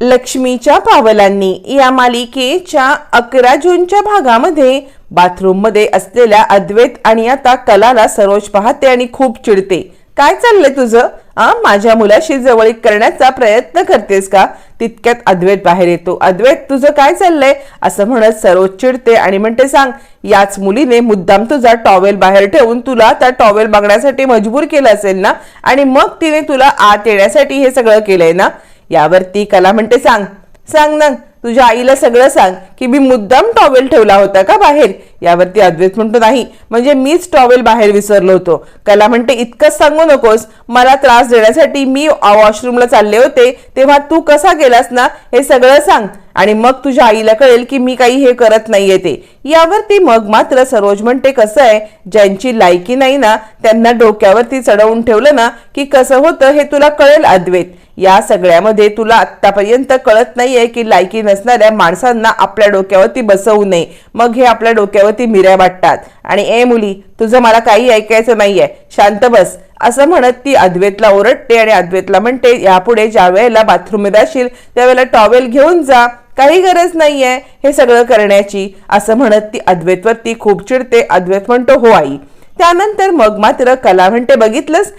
लक्ष्मीच्या पावलांनी या मालिकेच्या अकरा जूनच्या भागामध्ये बाथरूममध्ये असलेल्या अद्वैत आणि आता कलाला सरोज पाहते आणि खूप चिडते. काय चाललंय तुझं? आ माझ्या मुलाशी जवळीक करण्याचा प्रयत्न करतेस का? तितक्यात अद्वैत बाहेर येतो. अद्वैत तुझं काय चाललंय? असं म्हणत सरोज चिडते आणि म्हणते सांग याच मुलीने मुद्दाम तुझा टॉवेल बाहेर ठेवून तुला त्या टॉवेल बघण्यासाठी मजबूर केलं असेल ना? आणि मग तिने तुला आत येण्यासाठी हे सगळं केलंय ना? यावर ती कला म्हणते सांग. सांग ना तुझ्या आईला सगळं सांग की मी मुद्दाम टॉवेल ठेवला होता का बाहेर? यावरती अद्वैत म्हणतो नाही. म्हणजे मीच टॉवेल बाहेर विसरलो होतो. कला म्हणते इतकंच सांगू नकोस मला त्रास देण्यासाठी मी वॉशरूमला चालले होते. तेव्हा तू कसा गेलास ना हे सगळं सांग. आणि मग तुझ्या आईला कळेल की मी काही हे करत नाहीये ते. यावरती मग मात्र सरोज म्हणते कसं आहे? ज्यांची लायकी नाही ना त्यांना डोक्यावरती चढवून ठेवलं ना की कसं होतं हे तुला कळेल अद्वैत. या सगळ्यामध्ये तुला आतापर्यंत कळत नाहीये की लायकी नसणाऱ्या माणसांना आपल्या डोक्यावरती बसवू नये. मग हे आपल्या डोक्यावर ती मिऱ्या वाटतात. आणि ए मुली तुझं मला काही ऐकायचं नाहीये. शांत बस. असं म्हणत ती अद्वेतला ओरडते आणि अद्वैतला म्हणते यापुढे ज्या वेळेला बाथरूममध्ये जाशील त्यावेळेला टॉवेल घेऊन जा. काही गरज नाहीये हे सगळं करण्याची. असं म्हणत ती अद्वैतवरती खूप चिडते. अद्वैत म्हणतो हो आई. त्यानंतर मग मात्र कला म्हणते बघितलंस?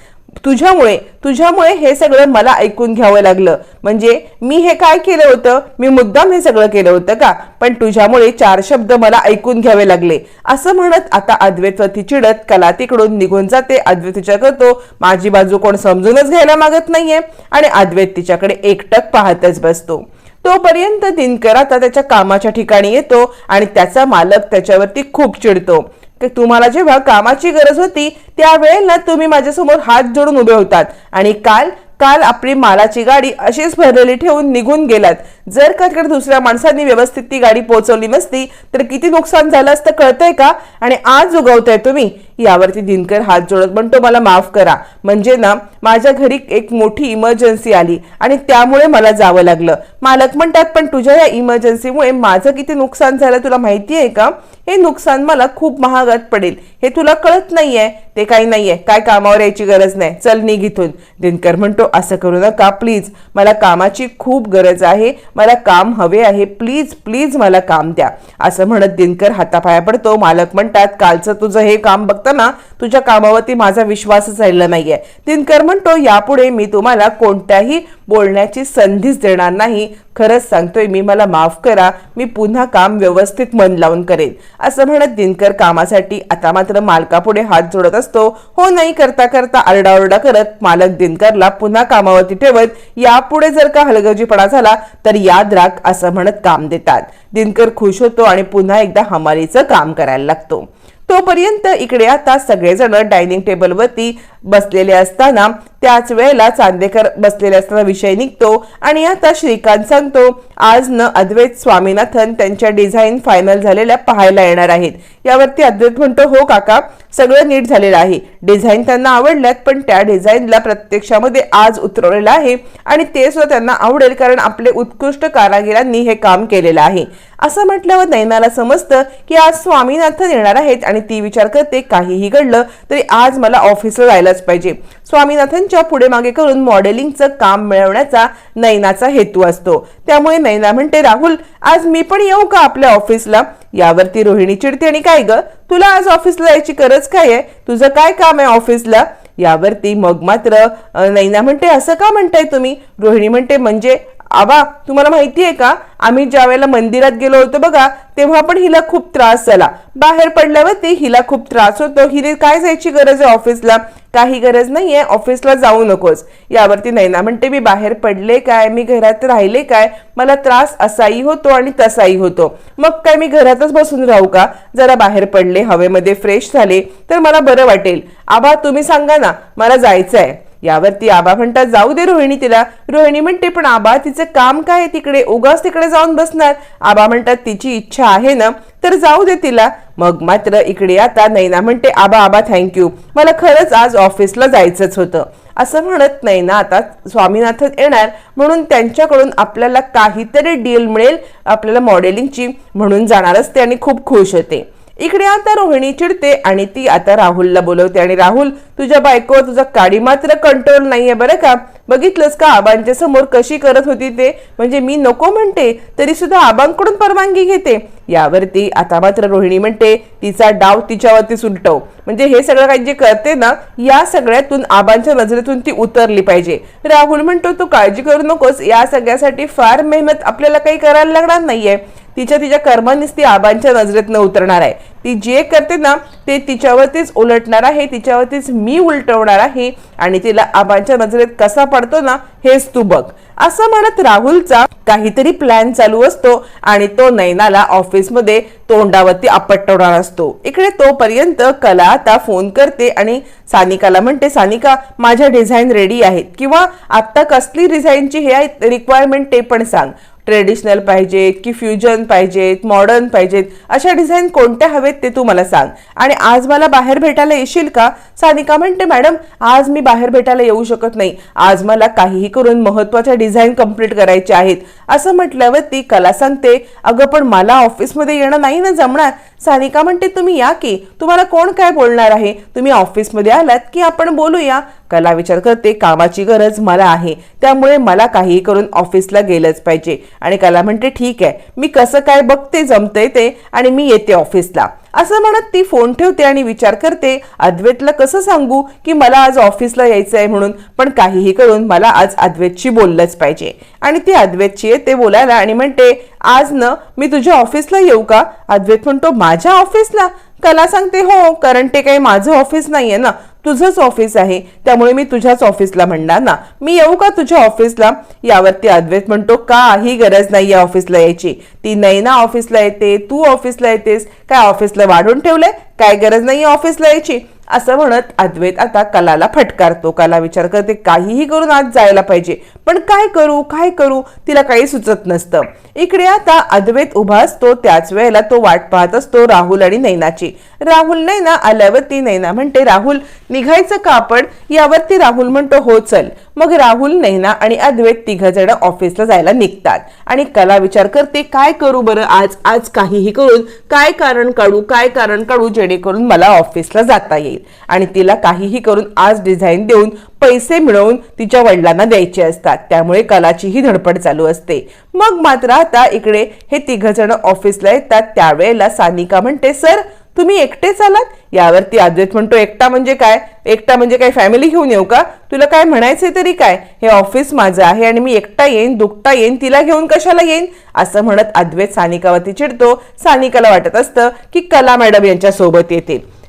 तुझ्यामुळे तुझ्यामुळे हे सगळं मला ऐकून घ्यावं लागलं. म्हणजे मी हे काय केलं होतं? मी मुद्दाम हे सगळं केलं होतं का? पण तुझ्यामुळे चार शब्द मला ऐकून घ्यावे लागले. असं म्हणत आता अद्वैतवरती चिडत कला तिकडून निघून जाते. अद्वैत तिच्या करतो माझी बाजू कोण समजूनच घ्यायला मागत नाहीये आणि अद्वैत तिच्याकडे एकटक पाहतच बसतो. तोपर्यंत दिनकर आता त्याच्या कामाच्या ठिकाणी येतो आणि त्याचा मालक त्याच्यावरती खूप चिडतो. तुम्हाला जेव्हा कामाची गरज होती त्यावेळेला तुम्ही माझ्यासमोर हात जोडून उभे होतात. आणि काल काल आपली मालाची गाडी अशीच भरलेली ठेवून निघून गेलात जर का तिकडे दुसऱ्या माणसांनी व्यवस्थित ती गाडी पोहोचवली नसती तर किती नुकसान झालं असतं कळतंय का? आणि आज उगवताय तुम्ही? यावरती दिनकर हात जोडत म्हणतो मला माफ करा. म्हणजे ना माझ्या घरी एक मोठी इमर्जन्सी आली आणि त्यामुळे मला जावं लागलं. मालक म्हणतात पण तुझ्या या इमर्जन्सीमुळे माझं किती नुकसान झालं तुला माहिती आहे का? हे नुकसान मला खूप महागात पडेल. हे तुला कळत नाहीये. ते काही नाहीये. काय कामावर यायची गरज नाही. चल निघ इथून. दिनकर म्हणतो असं करू नका. प्लीज मला कामाची खूप गरज आहे. मला काम हवे आहे. प्लीज प्लीज मला काम द्या. असं म्हणत दिनकर हातापाया पडतो. मालक म्हणतात कालचं तुझं हे काम बघताना तुझ्या कामावरती माझा विश्वासच राहिला नाहीये. दिनकर म्हणतो यापुढे मी तुम्हाला कोणत्याही बोलण्याची संधीच देणार नाही. खरंच सांगतोय मी मला माफ करा. मी पुन्हा काम व्यवस्थित मन लावून करेन. असं म्हणत दिनकर कामासाठी आता मात्र मालकापुढे हात जोडत असतो. हो नाही करता करता आरडाओरडा करत मालक दिनकरला पुन्हा कामावरती ठेवत यापुढे जर का हलगर्जीपणा झाला तर याद राख असं म्हणत काम देतात. दिनकर खुश होतो आणि पुन्हा एकदा हमालीचं काम करायला लागतो. तोपर्यंत इकडे आता सगळेजण डायनिंग टेबलवरती बसलेले असताना त्याच वेळेला चांदेकर बसलेले असताना विषय निघतो आणि आता श्रीकांत सांगतो आज न अद्वैत स्वामीनाथन त्यांच्या डिझाईन फायनल झालेल्या पाहायला येणार आहेत. यावरती अद्वैत म्हणतो हो काका सगळं नीट झालेलं आहे. डिझाईन त्यांना आवडल्यात पण त्या डिझाईनला प्रत्यक्षामध्ये आज उतरवलेलं आहे आणि ते सुद्धा त्यांना आवडेल कारण आपले उत्कृष्ट कारागिरांनी हे काम केलेलं आहे. असं म्हटल्यावर नैनाला समजतं की आज स्वामीनाथन येणार आहेत आणि ती विचार करते काहीही घडलं तरी आज मला ऑफिसला केलाच पाहिजे. स्वामीनाथनच्या पुढे मागे करून मॉडेलिंगचं काम मिळवण्याचा नैनाचा हेतू असतो. त्यामुळे नैना म्हणते राहुल आज मी पण येऊ का आपल्या ऑफिसला यावरती रोहिणी चिडते आणि काय ग? तुला आज ऑफिसला यायची गरज काय आहे? तुझं काय काम आहे ऑफिसला यावरती मग मात्र नैना म्हणते असं का म्हणताय तुम्ही? रोहिणी म्हणते म्हणजे आबा तुम्हाला माहिती आहे का? आम्ही ज्या वेळेला मंदिरात गेलो होतो बघा तेव्हा पण हिला खूप त्रास झाला. बाहेर पडल्यावरती हिला खूप त्रास होतो. हिने काय जायची गरज आहे ऑफिसला? काही गरज नाही आहे ऑफिसला जाऊ नकोस. यावरती नैना म्हणते मी बाहेर पडले काय? मी घरात राहिले काय? मला त्रास असाही होतो आणि तसाही होतो. मग काय मी घरातच बसून राहू का? जरा बाहेर पडले हवेमध्ये फ्रेश झाले तर मला बरं वाटेल. आबा तुम्ही सांगा ना मला जायचं आहे यावरती आबा म्हणतात जाऊ दे रोहिणी तिला. रोहिणी म्हणते पण आबा तिचं काम काय आहे तिकडे? उगाच तिकडे जाऊन बसणार. आबा म्हणतात तिची इच्छा आहे ना तर जाऊ दे तिला. मग मात्र इकडे आता नैना म्हणते आबा आबा थँक्यू मला खरंच आज ऑफिसला जायचंच होतं. असं म्हणत नैना आता स्वामीनाथन येणार. म्हणून त्यांच्याकडून आपल्याला काहीतरी डील मिळेल आपल्याला मॉडेलिंगची म्हणून जाणार असते आणि खूप खुश होते. इकडे आता रोहिणी चिडते आणि ती आता राहुलला बोलवते. आणि राहुल तुझ्या बायकोवर तुझा काडी मात्र कंट्रोल नाहीये बरं का? बघितलंस का आबांच्या समोर कशी करत होती ते? म्हणजे मी नको म्हणते तरी सुद्धा आबांकडून परवानगी घेते. यावरती आता मात्र रोहिणी म्हणते तिचा डाव तिच्यावरती सुलटव म्हणजे हे सगळं काही जे करते ना या सगळ्यातून आबांच्या नजरेतून ती उतरली पाहिजे. राहुल म्हणतो तू काळजी करू नकोस या सगळ्यासाठी फार मेहनत आपल्याला काही करायला लागणार नाहीये. तिच्या तिच्या कर्मांनीच ती आबांच्या नजरेतनं उतरणार आहे. ती जे करते ना ते तिच्यावरतीच उलटणार आहे तिच्यावरतीच मी उलटवणार आहे आणि तिला आबांच्या नजरेत कसा पडतो ना हेच तू बघ. असं म्हणत राहुलचा काहीतरी प्लॅन चालू असतो आणि तो नैनाला ऑफिसमध्ये तोंडावरती आपटवणार असतो. इकडे तोपर्यंत कला आता फोन करते आणि सानिकाला म्हणते सानिका माझ्या डिझाईन रेडी आहेत किंवा आत्ता कसली डिझाईनची हे रिक्वायरमेंट ते पण सांग. ट्रेडिशनल पाहिजेत की फ्युजन पाहिजेत मॉडर्न पाहिजेत अशा डिझाईन कोणत्या हवेत ते तू मला सांग. आणि आज मला बाहेर भेटायला येशील का? सानिका म्हणते मॅडम आज मी बाहेर भेटायला येऊ शकत नाही. आज मला काहीही करून महत्त्वाच्या डिझाईन कंप्लीट करायच्या आहेत. असं म्हटल्यावर ती कला सांगते अगं पण मला ऑफिसमध्ये येणं नाही ना जमणार. सानिका म्हणते तुम्ही या की? तुम्हाला कोण काय बोलणार आहे? तुम्ही ऑफिसमध्ये आलात की आपण बोलूया? कला विचार करते कामाची गरज मला आहे. त्यामुळे मला काहीही करून ऑफिसला गेलंच पाहिजे. आणि कला म्हणते ठीक आहे. मी कसं काय बघते जमतंय ते आणि मी येते ऑफिसला. असं म्हणत ती फोन ठेवते आणि विचार करते अद्वैतला कसं सांगू की मला आज ऑफिसला यायचं आहे म्हणून? पण काहीही करून मला आज अद्वैतशी बोललंच पाहिजे. आणि ती अद्वैतची येते बोलायला आणि म्हणते आज न मी तुझ्या ऑफिसला येऊ का? अद्वैत म्हणतो माझ्या ऑफिसला? कला सांगते हो कारण ते काही माझं ऑफिस नाहीये ना. तुझंच ऑफिस आहे. त्यामुळे मी तुझ्याच ऑफिसला म्हणणार ना. मी येऊ का तुझ्या ऑफिसला यावरती अद्वैत म्हणतो काही गरज नाही या ऑफिसला यायची. ती नैना ऑफिसला येते तू ऑफिसला येतेस. काय ऑफिसला वाढून ठेवलंय? काय गरज नाही ऑफिसला यायची. असं म्हणत अद्वैत आता कलाला फटकारतो. कला विचार करते काहीही करून आज जायला पाहिजे. पण काय करू काय करू तिला काही सुचत नसतं. इकडे आता अद्वैत उभा असतो त्याच वेळेला तो वाट पाहत असतो राहुल आणि नैनाची. राहुल नैना आल्यावरती नैना म्हणते राहुल निघायचं का आपण यावरती राहुल म्हणतो हो चल. मग राहुल नेहना आणि अद्वैत तिघ जण ऑफिसला जायला निघतात. आणि कला विचार करते काय करू बरं आज? आज काहीही करून काय कारण काढू? काय कारण काढू? जेणेकरून मला ऑफिसला जाता येईल. आणि तिला काहीही करून आज डिझाईन देऊन पैसे मिळवून तिच्या वडिलांना द्यायचे असतात. त्यामुळे कलाचीही धडपड चालू असते. मग मात्र आता इकडे हे तिघ जण ऑफिसला येतात. त्यावेळेला सानिका म्हणते सर तुम्ही एकटेच आलात यावरती अद्वैत म्हणतो एकटा म्हणजे काय? एकटा म्हणजे काय? फॅमिली घेऊन येऊ का? तुला काय म्हणायचंय तरी काय? हे ऑफिस माझं आहे आणि मी एकटा येईन दुखता येईन तिला घेऊन कशाला येईन? असं म्हणत अद्वैत सानिकावरती चिडतो. सानिकाला वाटत असतं की कला मॅडम यांच्या सोबत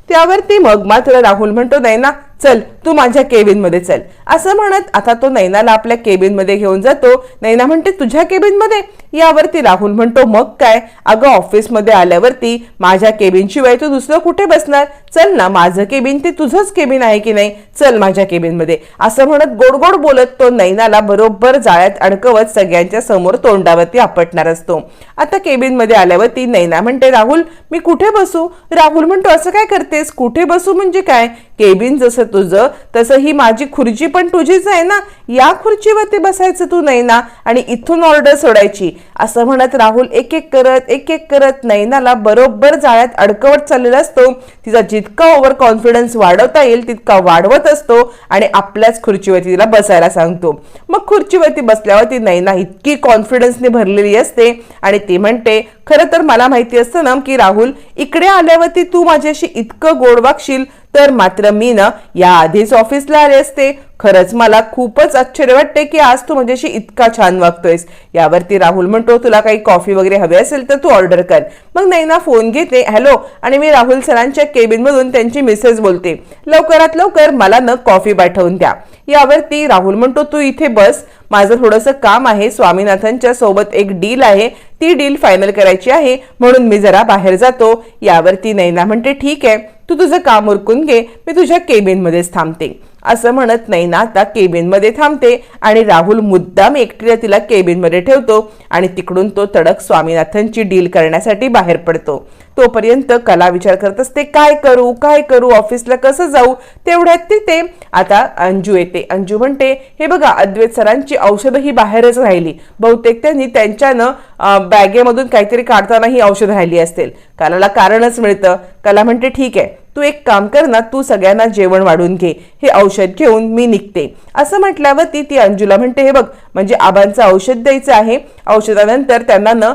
त्यावरती मग मात्र राहुल म्हणतो नाही ना चल तू माझ्या केबिनमध्ये चल. असं म्हणत आता तो नैनाला आपल्या केबिनमध्ये घेऊन जातो. नैना म्हणते तुझ्या केबिनमध्ये? यावरती राहुल म्हणतो मग काय? अगं ऑफिसमध्ये आल्यावरती माझ्या केबिनशिवाय तू दुसरं कुठे बसणार? चल ना माझं केबिन ते तुझंच केबिन आहे की नाही? चल माझ्या केबिनमध्ये. असं म्हणत गोड गोड बोलत तो नैनाला बरोबर जाळ्यात अडकवत सगळ्यांच्या समोर तोंडावरती आपटणार असतो. आता केबिनमध्ये आल्यावरती नैना म्हणते राहुल मी कुठे बसू? राहुल म्हणतो असं काय करतेस? कुठे बसू म्हणजे काय? केबिन जसं तुझं तसं ही माझी खुर्ची पण तुझीच आहे ना? या खुर्चीवरती बसायचं तू नैना आणि इथून ऑर्डर सोडायची. असं म्हणत राहुल एक एक करत एक एक करत नैनाला बरोबर जाळ्यात अडकवत चाललेला असतो. तिचा जितका ओव्हर कॉन्फिडन्स वाढवता येईल तितका वाढवत असतो आणि आपल्याच खुर्चीवरती तिला बसायला सांगतो. मग खुर्चीवरती बसल्यावर ती नैना इतकी कॉन्फिडन्सने भरलेली असते आणि ती म्हणते खरं तर मला माहिती असतं ना की राहुल इकडे आल्यावरती तू माझ्याशी इतकं गोड वागशील तर मात्र मी ना या आधीच ऑफिसला आले असते. खरंच मला खूपच आश्चर्य वाटते की आज तू माझ्याशी इतका छान वागतोयस. यावरती राहुल म्हणतो तुला काही कॉफी वगैरे हवी असेल तर तू ऑर्डर कर. मग नैना फोन घेते हॅलो आणि मी राहुल सरांच्या केबिनमधून त्यांची मिसेस बोलते लवकरात लवकर मला न कॉफी पाठवून द्या. यावरती राहुल म्हणतो तू इथे बस. माझं थोडंसं काम आहे. स्वामीनाथनच्या सोबत एक डील आहे. ती डील फायनल करायची आहे. म्हणून मी जरा बाहेर जातो. यावरती नैना म्हणते ठीक आहे. तू तुझं काम उरकून घे मी तुझ्या केबिनमध्येच थांबते. असं म्हणत नैना आता केबिनमध्ये थांबते आणि राहुल मुद्दाम एकटीला तिला केबिनमध्ये ठेवतो आणि तिकडून तो तडक स्वामीनाथनची डील करण्यासाठी बाहेर पडतो. तोपर्यंत कला विचार करत असते काय करू काय करू ऑफिसला कसं जाऊ? तेवढ्यात तिथे आता अंजू येते. अंजू म्हणते हे बघा अद्वैत सरांची औषधं ही बाहेरच राहिली. बहुतेक त्यांनी त्यांच्यानं बॅगेमधून काहीतरी काढताना ही औषध राहिली असतील. कलाला कारणच मिळतं. कला म्हणते ठीक आहे. तू एक काम कर ना तू सगळ्यांना जेवण वाढून घे. हे औषध घेऊन मी निघते. असं म्हटल्यावरती ती अंजुला म्हणते हे बघ म्हणजे आबांचं औषध द्यायचं आहे. औषधानंतर त्यांना न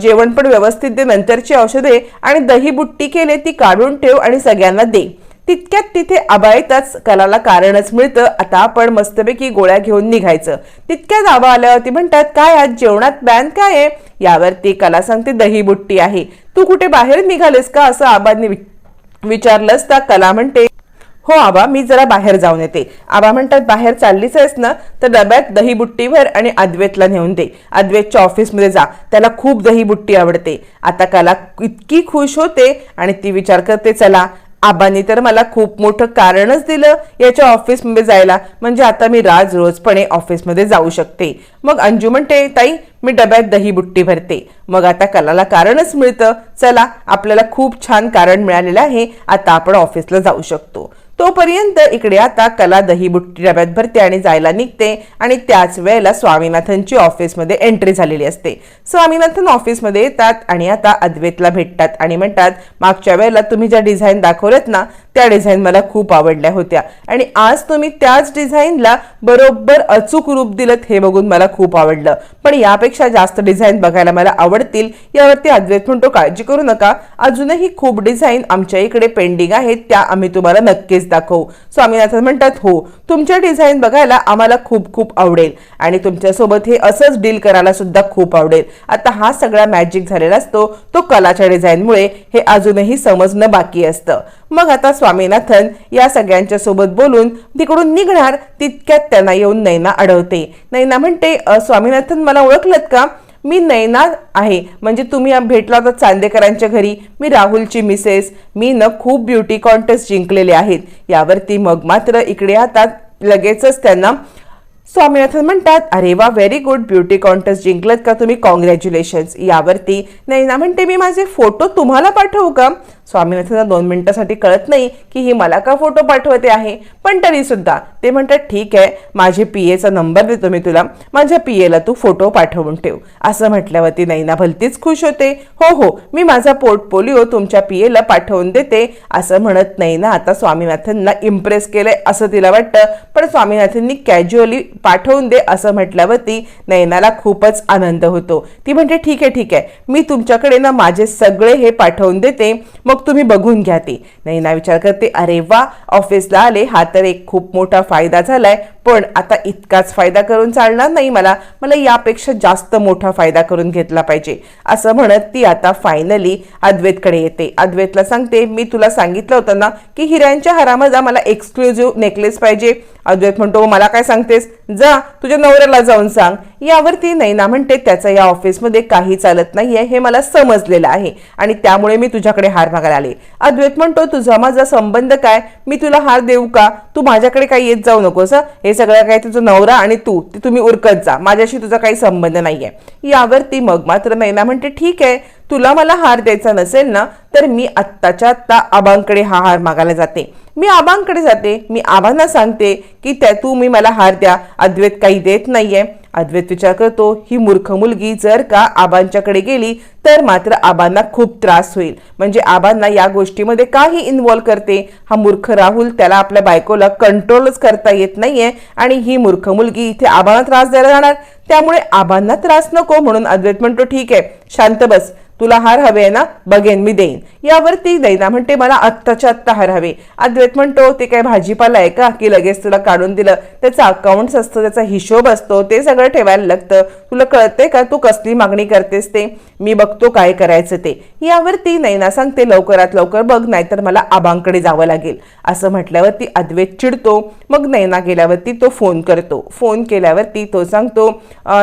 जेवण पण व्यवस्थित दे नंतरची औषधे आणि दही बुट्टी केले ती काढून ठेव आणि सगळ्यांना दे. तितक्यात तिथे आबा येताच कलाला कारणच मिळतं. आता आपण मस्तपैकी गोळ्या घेऊन निघायचं. तितक्यात आबा आल्यावरती म्हणतात काय आज जेवणात बॅन काय आहे? यावरती कला सांगते दही बुट्टी आहे. तू कुठे बाहेर निघालेस का? असं आबांनी विचारलंस तर कला म्हणते. हो आबा मी जरा बाहेर जाऊन येते. आबा म्हणतात बाहेर चाललीच आहेस ना तर डब्यात दही बुट्टीवर आणि अद्वैतला नेऊन दे. अद्वैतच्या ऑफिसमध्ये जा. त्याला खूप दही बुट्टी आवडते. आता कला इतकी खुश होते आणि ती विचार करते चला आबांनी तर मला खूप मोठं कारणच दिलं याच्या ऑफिसमध्ये जायला. म्हणजे आता मी राज रोजपणे ऑफिसमध्ये जाऊ शकते. मग अंजू म्हणते ताई मी डब्यात दही बुट्टी भरते. मग आता कलाला कारणच मिळतं. चला आपल्याला खूप छान कारण मिळालेलं आहे. आता आपण ऑफिसला जाऊ शकतो. तोपर्यंत इकडे आता कला दही बुट्टी डब्यात भरते आणि जायला निघते आणि त्याच वेळेला स्वामीनाथनची ऑफिसमध्ये एंट्री झालेली असते. स्वामीनाथन ऑफिसमध्ये येतात आणि आता अद्वैतला भेटतात आणि म्हणतात मागच्या वेळेला तुम्ही ज्या डिझाईन दाखवल्यात ना त्या डिझाईन मला खूप आवडल्या होत्या. आणि आज तुम्ही त्याच डिझाईनला बरोबर अचूक रूप दिलं हे बघून मला खूप आवडलं. पण यापेक्षा जास्त डिझाईन बघायला मला आवडतील यावरती अद्वैत म्हणतो काळजी करू नका. अजूनही खूप डिझाईन आमच्या इकडे पेंडिंग आहेत त्या आम्ही तुम्हाला नक्कीच दाखवू. स्वामीनाथन म्हणतात हो तुमच्या डिझाईन बघायला आम्हाला खूप खूप आवडेल आणि तुमच्यासोबत हे असंच डील करायला सुद्धा खूप आवडेल. आता हा सगळा मॅजिक झालेला असतो. तो कलाच्या डिझाईनमुळे हे अजूनही समजणं बाकी असतं. मग आता स्वामीनाथन या सगळ्यांच्या सोबत बोलून तिकडून निघणार तितक्यात त्यांना येऊन नैना अडवते. नैना म्हणते स्वामीनाथन मला ओळखलत का? मी नैनाद आहे. म्हणजे तुम्ही भेटला होता चांदेकरांच्या घरी. मी राहुलची मिसेस. मी न खूप ब्युटी कॉन्टेस्ट जिंकलेले आहेत. यावरती मग मात्र इकडे आता लगेचच त्यांना स्वामीनाथन म्हणतात अरे वा व्हेरी गुड ब्युटी कॉन्टेस्ट जिंकलत का तुम्ही? कॉंग्रॅच्युलेशन्स यावरती नैना म्हणते मी माझे फोटो तुम्हाला पाठवू का? स्वामीनाथनला दोन मिनिटासाठी कळत नाही की ही मला का फोटो पाठवते आहे. पण तरीसुद्धा ते म्हणतात ठीक आहे माझे पी एचा नंबर देतो मी तुला. माझ्या पी एला तू फोटो पाठवून ठेव. असं म्हटल्यावरती नैना भलतीच खुश होते. हो हो मी माझा पोर्टफोलिओ तुमच्या पी एला पाठवून देते. असं म्हणत नैना आता स्वामीनाथनला इम्प्रेस केलंय असं तिला वाटतं. पण स्वामीनाथननी कॅज्युअली पाठवून दे असं म्हटल्यावरती नैनाला खूपच आनंद होतो. ती म्हणते ठीक आहे ठीक आहे. मी तुमच्याकडे ना माझे सगळे हे पाठवून देते. मग तुम्ही बघून घ्या ते. नैना विचार करते अरे वा ऑफिसला आले. हा तर एक खूप मोठा फायदा झालाय. पण आता इतकाच फायदा करून चालणार नाही मला. मला यापेक्षा जास्त मोठा फायदा करून घेतला पाहिजे. असं म्हणत ती आता फायनली अद्वैतकडे येते. अद्वैतला सांगते मी तुला सांगितलं होतं ना की हिऱ्यांच्या हारामध्ये मला एक्सक्लुझिव्ह नेकलेस पाहिजे. अद्वैत म्हणतो मला काय सांगतेस? जा तुझ्या नवऱ्याला जाऊन सांग. यावरती नैना म्हणते त्याचं या ऑफिसमध्ये काही चालत नाहीये हे मला समजलेलं आहे आणि त्यामुळे मी तुझ्याकडे हार मागायला आले. अद्वैत म्हणतो तुझा माझा संबंध काय? मी तुला हार देऊ का? तू माझ्याकडे काही येत जाऊ नकोस हे? सगळं काय तुझं नवरा आणि तू? ते तुम्ही उरकत जा. माझ्याशी तुझा काही संबंध नाहीये. यावरती मग मात्र नैना म्हणते ठीक आहे. तुला मला हार द्यायचा नसेल ना तर मी आत्ताच्या आत्ता आबांकडे हा हार मागायला जाते. मी आबांकडे जाते मी आबांना सांगते की त्या तू मी मला हार द्या. अद्वैत काही देत नाहीये. अद्वैत विचार करतो ही मूर्ख मुलगी जर का आबांच्याकडे गेली तर मात्र आबांना खूप त्रास होईल. म्हणजे आबांना या गोष्टीमध्ये काही इन्व्हॉल्व करते. हा मूर्ख राहुल त्याला आपल्या बायकोला कंट्रोलच करता येत नाहीये आणि ही मूर्ख मुलगी इथे आबांना त्रास द्यायला जाणार. त्यामुळे आबांना त्रास नको म्हणून अद्वैत म्हणतो ठीक आहे शांत बस. तुला हार हवे आहे ना? बघेन मी देईन. यावरती दैना म्हणते मला आत्ताच्या आत्ता हार हवे. अद्वैत म्हणतो ते काय भाजीपाला आहे का? की लगेच तुला काढून दिलं. त्याचं अकाउंट्स असतं त्याचा हिशोब असतो ते सगळं ठेवायला लागतं. तुला कळतंय का? तू कसली मागणी करतेस ते? मी बघतो काय करायचं ते. यावरती नैना सांगते लवकरात लवकर बघ नाहीतर मला आबांकडे जावं लागेल. असं म्हटल्यावरती अद्वैत चिडतो. मग नैना गेल्यावरती तो फोन करतो. फोन केल्यावरती तो सांगतो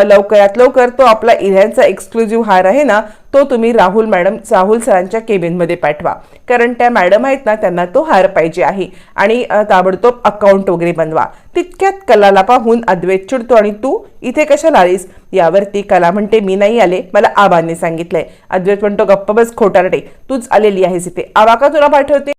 लवकरात लवकर तो आपला इल्ह्यांचा एक्सक्लुझिव्ह हार आहे ना तो तुम्ही राहुल मॅडम राहुल सरांच्या केबिनमध्ये पाठवा. कारण त्या मॅडम आहेत ना त्यांना तो हार पाहिजे आहे. आणि ताबडतोब अकाउंट वगैरे बनवा. तितक्यात कलाला पाहून अद्वैत चिडतो आणि तू इथे कशाला आलीस? यावरती कला म्हणते मी नाही आले मला आबांनी सांगितलंय. अद्वैत म्हणतो गप्प बस खोटारडे. तूच आलेली आहेस इथे. आबा का तुला पाठवते?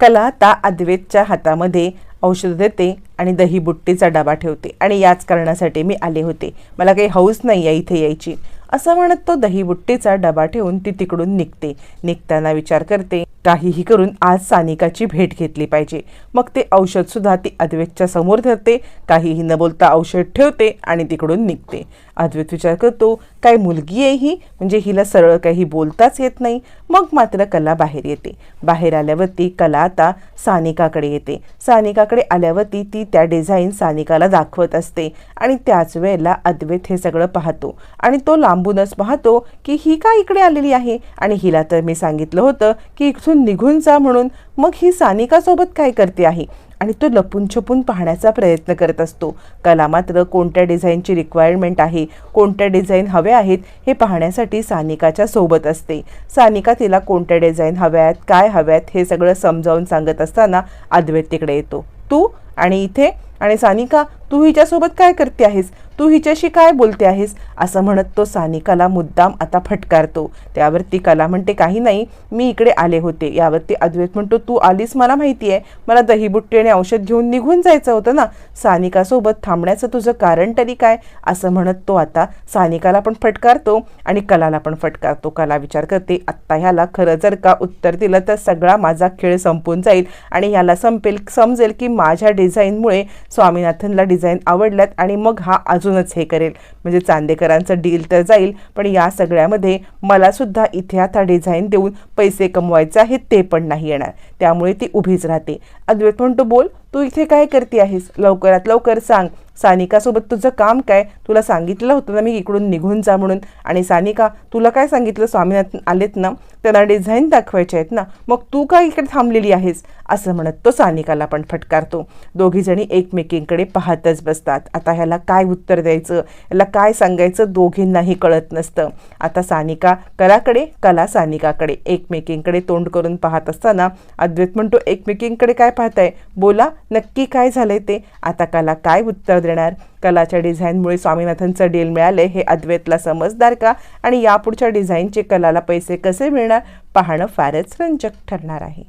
कला आता अद्वैतच्या हातामध्ये औषध देते आणि दही बुट्टीचा डबा ठेवते. आणि याच कारणासाठी मी आले होते. मला काही हौस नाही आहे इथे यायची. असं म्हणत तो दही बुट्टीचा डबा ठेवून ती तिकडून निघते. निघताना विचार करते काहीही करून आज सानिकाची भेट घेतली पाहिजे. मग ते औषधसुद्धा ती अद्वैतच्या समोर धरते काहीही न बोलता औषध ठेवते आणि तिकडून निघते. अद्वैत विचार करतो काय मुलगी आहे ही? म्हणजे हिला सरळ काही बोलताच येत नाही. मग मात्र कला बाहेर येते. बाहेर आल्यावरती कला आता सानिकाकडे येते. सानिकाकडे आल्यावरती ती त्या डिझाईन सानिकाला दाखवत असते आणि त्याच वेळेला अद्वैत हे सगळं पाहतो आणि तो लांबूनच पाहतो की ही का इकडे आलेली आहे? आणि हिला तर मी सांगितलं होतं की इथून निघून जा म्हणून मग ही सानिकासोबत काय करते आहे? आणि तो लपून छपून पाहण्याचा प्रयत्न करत असतो. कला मात्र कोणत्या डिझाईनची रिक्वायरमेंट आहे? कोणत्या डिझाईन हव्या आहेत? हे पाहण्यासाठी सानिकाच्या सोबत असते. सानिका तिला कोणत्या डिझाईन हव्या आहेत? काय हव्यात हे सगळं समजावून सांगत असताना अद्वैत तिकडे येतो. तू आणि इथे आणि सानिका तू हिच्यासोबत काय करते आहेस? तू हिच्याशी काय बोलते आहेस? असं म्हणत तो सानिकाला मुद्दाम आता फटकारतो. त्यावरती कला म्हणते काही नाही मी इकडे आले होते. यावरती अद्वैत म्हणतो तू आलीस मला माहिती आहे. मला दहीबुट्टी आणि औषध घेऊन निघून जायचं होतं ना. सानिकासोबत थांबण्याचं तुझं कारण तरी काय? असं म्हणत तो आता सानिकाला पण फटकारतो आणि कलाला पण फटकारतो. कला विचार करते आत्ता ह्याला खरं जर का उत्तर दिलं तर सगळा माझा खेळ संपून जाईल आणि ह्याला संपेल समजेल की माझ्या डिझाईनमुळे स्वामीनाथनला डिझाईन आवडल्यात आणि मग हा अजूनच हे करेल. म्हणजे चांदेकरांचं डील तर जाईल पण या सगळ्यामध्ये मला सुद्धा इथे आता डिझाईन देऊन पैसे कमवायचे आहेत ते पण नाही येणार. त्यामुळे ती उभीच राहते. अद्वैत म्हणतो बोल तू इथे काय करते आहेस? लवकरात लवकर सांग. सानिकासोबत तुझं काम काय? तुला सांगितलं होतं ना मी इकडून निघून जा म्हणून. आणि सानिका तुला काय सांगितलं? स्वामीनाथन आलेत ना? त्यांना डिझाईन दाखवायचे आहेत ना? मग तू काय इकडे थांबलेली आहेस? असं म्हणत तो सानिकाला पण फटकारतो. दोघीजणी एकमेकींकडे पाहतच बसतात. आता ह्याला काय उत्तर द्यायचं? याला काय सांगायचं? दोघींनाही कळत नसतं. आता सानिका कलाकडे कला सानिकाकडे. एकमेकींकडे तोंड करून पाहत असताना अद्वैत म्हणतो एकमेकींकडे काय पाहताय? बोला नक्की काय झालंय ते? आता कला काय उत्तर देणार? कलाच्या डिझाईनमुळे स्वामीनाथनचं डील मिळाले हे अद्वैतला समजदार का? आणि यापुढच्या डिझाईनचे कलाला पैसे कसे मिळणार? पाहणं फारच रंजक ठरणार आहे.